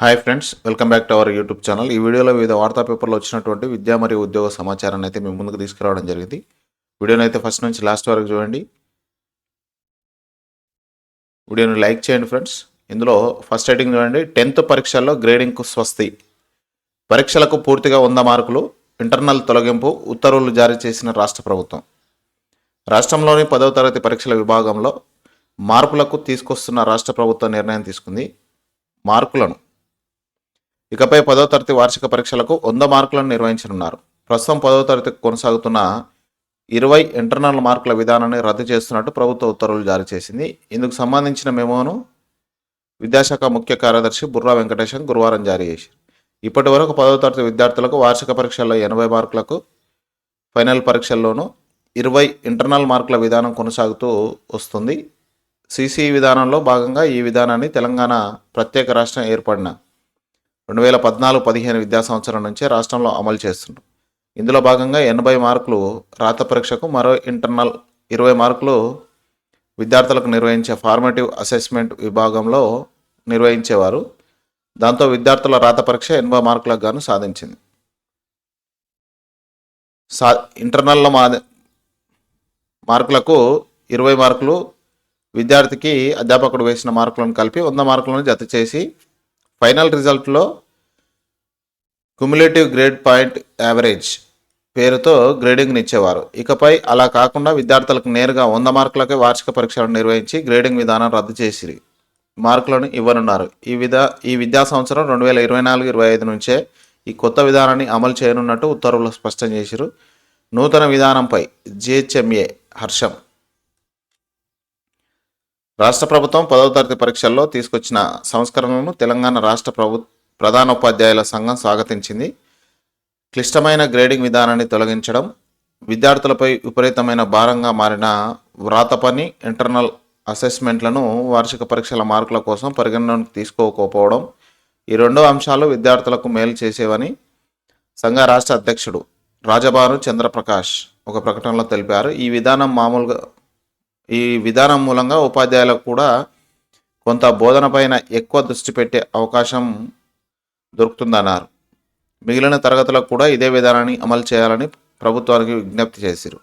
Hi friends welcome back to our YouTube channel. ఈ వీడియోలో వివిధ వార్తా పేపర్లో వచ్చినటువంటి విద్యా మరియు ఉద్యోగ సమాచారాన్ని అయితే మేము ముందుకు తీసుకురావడం జరిగింది. వీడియోని అయితే ఫస్ట్ నుంచి లాస్ట్ వరకు చూడండి. వీడియోని లైక్ చేయండి ఫ్రెండ్స్. ఇందులో ఫస్ట్ హెడ్డింగ్ చూడండి. టెన్త్ పరీక్షల్లో గ్రేడింగ్కు స్వస్తి. పరీక్షలకు పూర్తిగా వంద మార్కులు ఇంటర్నల్ తొలగింపు ఉత్తర్వులు జారీ చేసిన రాష్ట్ర ప్రభుత్వం. రాష్ట్రంలోని పదవ తరగతి పరీక్షల విభాగంలో మార్పులకు తీసుకొస్తున్న రాష్ట్ర ప్రభుత్వం నిర్ణయం తీసుకుంది. మార్కులను ఇకపై పదో తరగతి వార్షిక పరీక్షలకు వంద మార్కులను నిర్వహించనున్నారు. ప్రస్తుతం పదో తరగతి కొనసాగుతున్న ఇరవై ఇంటర్నల్ మార్కుల విధానాన్ని రద్దు చేస్తున్నట్టు ప్రభుత్వ ఉత్తర్వులు జారీ చేసింది. ఇందుకు సంబంధించిన మెమోను విద్యాశాఖ ముఖ్య కార్యదర్శి బుర్రా వెంకటేశం గురువారం జారీ చేశారు. ఇప్పటి వరకు పదవ తరగతి విద్యార్థులకు వార్షిక పరీక్షల్లో ఎనభై మార్కులకు ఫైనల్ పరీక్షల్లోనూ ఇరవై ఇంటర్నల్ మార్కుల విధానం కొనసాగుతూ వస్తుంది. సిసి విధానంలో భాగంగా ఈ విధానాన్ని తెలంగాణ ప్రత్యేక రాష్ట్రం ఏర్పడిన రెండు వేల పద్నాలుగు పదిహేను విద్యా సంవత్సరం నుంచే రాష్ట్రంలో అమలు చేస్తుండ్రు ఇందులో భాగంగా ఎనభై మార్కులు రాత పరీక్షకు మరో ఇంటర్నల్ ఇరవై మార్కులు విద్యార్థులకు నిర్వహించే ఫార్మేటివ్ అసెస్మెంట్ విభాగంలో నిర్వహించేవారు. దాంతో విద్యార్థుల రాత పరీక్ష ఎనభై మార్కులకు గాను సాధించింది. సా ఇంటర్నల్లో మా మార్కులకు ఇరవై మార్కులు విద్యార్థికి అధ్యాపకుడు వేసిన మార్కులను కలిపి వంద మార్కులను జత చేసి ఫైనల్ రిజల్ట్లో క్యుములేటివ్ గ్రేడ్ పాయింట్ యావరేజ్ పేరుతో గ్రేడింగ్ని ఇచ్చేవారు. ఇకపై అలా కాకుండా విద్యార్థులకు నేరుగా వంద మార్కులకే వార్షిక పరీక్షలను నిర్వహించి గ్రేడింగ్ విధానం రద్దు చేసి మార్కులను ఇవ్వనున్నారు. ఈ విధా ఈ విద్యా సంవత్సరం రెండు వేల ఇరవై నాలుగు ఇరవై ఐదు నుంచే ఈ కొత్త విధానాన్ని అమలు చేయనున్నట్టు ఉత్తర్వులు స్పష్టం చేశారు నూతన విధానంపై జిహెచ్ఎంఏ హర్షం. రాష్ట్ర ప్రభుత్వం పదవ తరగతి పరీక్షల్లో తీసుకొచ్చిన సంస్కరణలను తెలంగాణ రాష్ట్ర ప్రభు ప్రధానోపాధ్యాయుల సంఘం స్వాగతించింది. క్లిష్టమైన గ్రేడింగ్ విధానాన్ని తొలగించడం విద్యార్థులపై విపరీతమైన భారంగా మారిన వ్రాత పని ఇంటర్నల్ అసెస్మెంట్లను వార్షిక పరీక్షల మార్కుల కోసం పరిగణనలోకి తీసుకోకపోవడం ఈ రెండో అంశాలు విద్యార్థులకు మేలు చేసేవని సంఘ రాష్ట్ర అధ్యక్షుడు రాజభాను చంద్రప్రకాష్ ఒక ప్రకటనలో తెలిపారు. ఈ విధానం మామూలుగా ఈ విధానం మూలంగా ఉపాధ్యాయులకు కూడా కొంత బోధనపైన ఎక్కువ దృష్టి పెట్టే అవకాశం దొరుకుతుందన్నారు. మిగిలిన తరగతులకు కూడా ఇదే విధానాన్ని అమలు చేయాలని ప్రభుత్వానికి విజ్ఞప్తి చేశారు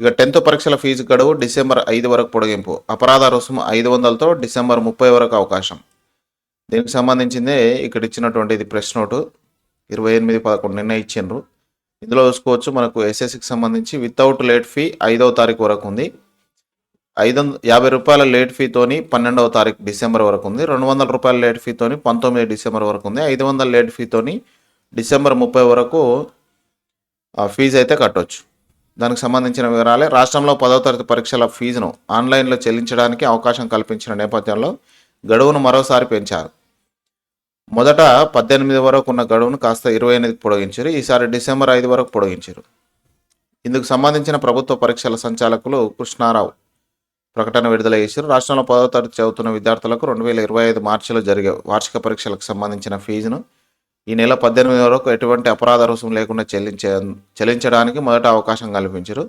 ఇక టెన్త్ పరీక్షల ఫీజు గడువు డిసెంబర్ ఐదు వరకు పొడిగింపు అపరాధ రుసుము ఐదు వందలతో డిసెంబర్ ముప్పై వరకు అవకాశం. దీనికి సంబంధించిందే ఇక్కడ ఇచ్చినటువంటి ఇది ప్రెస్ నోటు. ఇరవై ఎనిమిది పదకొండు నిన్న ఇచ్చిండ్రు. ఇందులో చూసుకోవచ్చు మనకు ఎస్ఎస్సికి సంబంధించి వితౌట్ లేట్ ఫీ ఐదవ తారీఖు వరకు ఉంది. ఐదు వందల యాభై రూపాయల లేట్ ఫీతోని పన్నెండవ తారీఖు డిసెంబర్ వరకు ఉంది రెండు వందల రూపాయల లేట్ ఫీతోని పంతొమ్మిది డిసెంబర్ వరకు ఉంది ఐదు వందల లేట్ ఫీతోని డిసెంబర్ ముప్పై వరకు ఆ, ఫీజు అయితే కట్టొచ్చు. దానికి సంబంధించిన వివరాలే. రాష్ట్రంలో పదవ తరగతి పరీక్షల ఫీజును ఆన్లైన్లో చెల్లించడానికి అవకాశం కల్పించిన నేపథ్యంలో గడువును మరోసారి పెంచారు. మొదట పద్దెనిమిది వరకు ఉన్న గడువును కాస్త ఇరవై ఎనిమిది పొడిగించారు. ఈసారి డిసెంబర్ ఐదు వరకు పొడిగించారు. ఇందుకు సంబంధించిన ప్రభుత్వ పరీక్షల సంచాలకులు కృష్ణారావు. ప్రకటన విడుదల చేశారు. రాష్ట్రంలో పదో తరగతి చదువుతున్న విద్యార్థులకు రెండు వేల ఇరవై ఐదు మార్చిలో జరిగే వార్షిక పరీక్షలకు సంబంధించిన ఫీజును ఈ నెల పద్దెనిమిది వరకు ఎటువంటి అపరాధ రుసుము లేకుండా చెల్లించే చెల్లించడానికి మొదట అవకాశం కల్పించారు.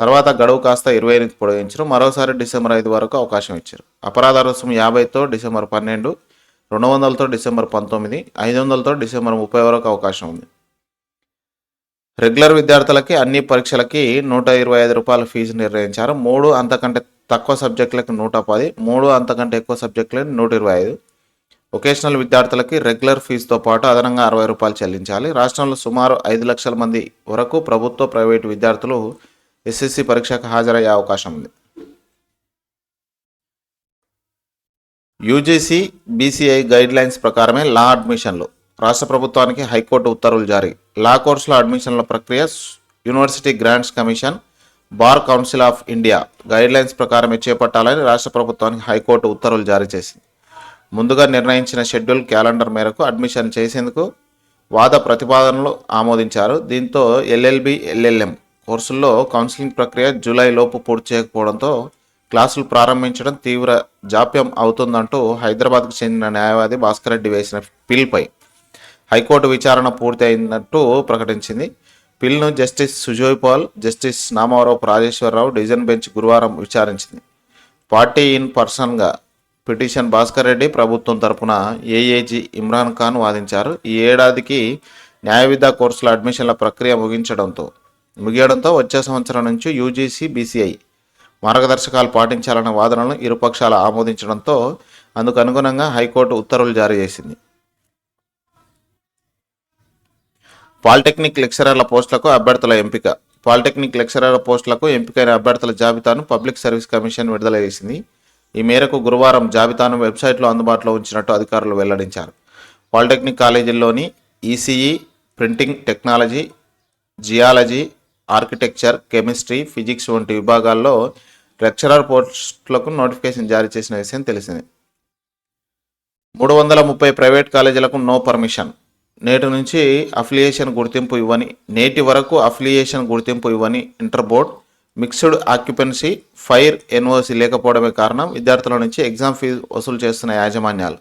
తర్వాత గడువు కాస్త ఇరవై ఎనిమిది పొడిగించారు. మరోసారి డిసెంబర్ ఐదు వరకు అవకాశం ఇచ్చారు. అపరాధ రుసుము యాభైతో డిసెంబర్ పన్నెండు రెండు వందలతో డిసెంబర్ పంతొమ్మిది ఐదు వందలతో డిసెంబర్ ముప్పై వరకు అవకాశం ఉంది. రెగ్యులర్ విద్యార్థులకి అన్ని పరీక్షలకి నూట ఇరవై ఐదు రూపాయల ఫీజు నిర్ణయించారు. మూడు అంతకంటే తక్కువ సబ్జెక్టులకు నూట పది మూడు అంతకంటే ఎక్కువ సబ్జెక్టులకు నూట ఇరవై ఐదు. వొకేషనల్ విద్యార్థులకి రెగ్యులర్ ఫీజుతో పాటు అదనంగా అరవై రూపాయలు చెల్లించాలి. రాష్ట్రంలో సుమారు ఐదు లక్షల మంది వరకు ప్రభుత్వ ప్రైవేటు విద్యార్థులు ఎస్ఎస్సి పరీక్షకు హాజరయ్యే అవకాశం ఉంది. యూజీసీ బీసీఐ గైడ్లైన్స్ ప్రకారమే లా అడ్మిషన్లు. రాష్ట్ర ప్రభుత్వానికి హైకోర్టు ఉత్తర్వులు జారీ. లా కోర్సుల అడ్మిషన్ల ప్రక్రియ university grants commission bar council of India guidelines ప్రకారమే చేపట్టాలని రాష్ట్ర ప్రభుత్వానికి హైకోర్టు ఉత్తర్వులు జారీ చేసింది. ముందుగా నిర్ణయించిన షెడ్యూల్ క్యాలెండర్ మేరకు అడ్మిషన్ చేసేందుకు వాద ప్రతిపాదనలు ఆమోదించారు. దీంతో ఎల్ఎల్బి ఎల్ఎల్ఎం కోర్సుల్లో కౌన్సిలింగ్ ప్రక్రియ జూలైలోపు పూర్తి చేయకపోవడంతో క్లాసులు ప్రారంభించడం తీవ్ర జాప్యం అవుతుందంటూ హైదరాబాద్కు చెందిన న్యాయవాది భాస్కర్ రెడ్డి వేసిన పిల్పై హైకోర్టు విచారణ పూర్తి అయినట్టు ప్రకటించింది. పిల్ను justice Sujoy Paul justice Namarao Rajeshwararao division bench గురువారం విచారించింది. పార్టీ ఇన్ పర్సన్గా పిటిషన్ భాస్కర్ రెడ్డి ప్రభుత్వం తరపున ఏఏజీ ఇమ్రాన్ ఖాన్ వాదించారు. ఈ ఏడాదికి న్యాయ విద్యా కోర్సుల అడ్మిషన్ల ప్రక్రియ ముగించడంతో ముగియడంతో వచ్చే సంవత్సరం నుంచి యూజీసీ బీసీఐ మార్గదర్శకాలు పాటించాలన్న వాదనలను ఇరుపక్షాలు ఆమోదించడంతో అందుకు అనుగుణంగా హైకోర్టు ఉత్తర్వులు జారీ చేసింది. పాలిటెక్నిక్ లెక్చరర్ల పోస్టులకు అభ్యర్థుల ఎంపిక. పాలిటెక్నిక్ లెక్చరర్ల పోస్టులకు ఎంపికైన అభ్యర్థుల జాబితాను పబ్లిక్ సర్వీస్ కమిషన్ విడుదల చేసింది. ఈ మేరకు గురువారం జాబితాను వెబ్సైట్లో అందుబాటులో ఉంచినట్టు అధికారులు వెల్లడించారు. Polytechnic కాలేజీల్లోని ECE printing technology geology architecture chemistry physics వంటి విభాగాల్లో లెక్చరర్ పోస్టులకు నోటిఫికేషన్ జారీ చేసిన విషయం తెలిసింది. మూడు వందల ముప్పై ప్రైవేట్ కాలేజీలకు నో పర్మిషన్. నేటి నుంచి అఫిలియేషన్ గుర్తింపు ఇవ్వని నేటి వరకు అఫిలియేషన్ గుర్తింపు ఇవ్వని inter board mixed occupancy fire NOC లేకపోవడమే కారణం విద్యార్థుల నుంచి ఎగ్జామ్ ఫీజు వసూలు చేస్తున్న యాజమాన్యాలు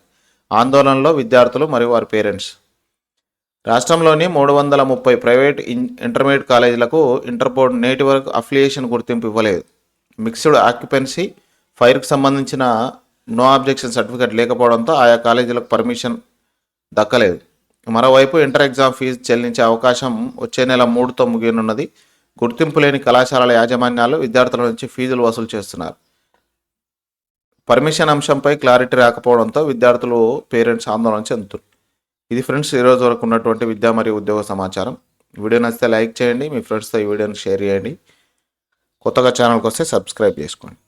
ఆందోళనలో విద్యార్థులు మరియు వారి పేరెంట్స్ రాష్ట్రంలోని మూడు వందల ముప్పై ప్రైవేట్ ఇన్ ఇంటర్మీడియట్ కాలేజీలకు ఇంటర్ బోర్డు నేటి వరకు అఫిలియేషన్ గుర్తింపు ఇవ్వలేదు. మిక్స్డ్ ఆక్యుపెన్సీ ఫైర్కు సంబంధించిన నో ఆబ్జెక్షన్ సర్టిఫికేట్ లేకపోవడంతో ఆయా కాలేజీలకు పర్మిషన్ దక్కలేదు. మరోవైపు ఇంటర్ ఎగ్జామ్ ఫీజు చెల్లించే అవకాశం వచ్చే నెల మూడుతో ముగియనున్నది. గుర్తింపు లేని కళాశాలల యాజమాన్యాలు విద్యార్థుల నుంచి ఫీజులు వసూలు చేస్తున్నారు. పర్మిషన్ అంశంపై క్లారిటీ రాకపోవడంతో విద్యార్థులు పేరెంట్స్ ఆందోళన చెందుతున్నారు. ఇది ఫ్రెండ్స్ ఈరోజు వరకు ఉన్నటువంటి విద్యా మరియు ఉద్యోగ సమాచారం. వీడియో నచ్చితే లైక్ చేయండి మీ ఫ్రెండ్స్తో ఈ వీడియోని షేర్ చేయండి. కొత్తగా ఛానల్కి వస్తే సబ్స్క్రైబ్ చేసుకోండి.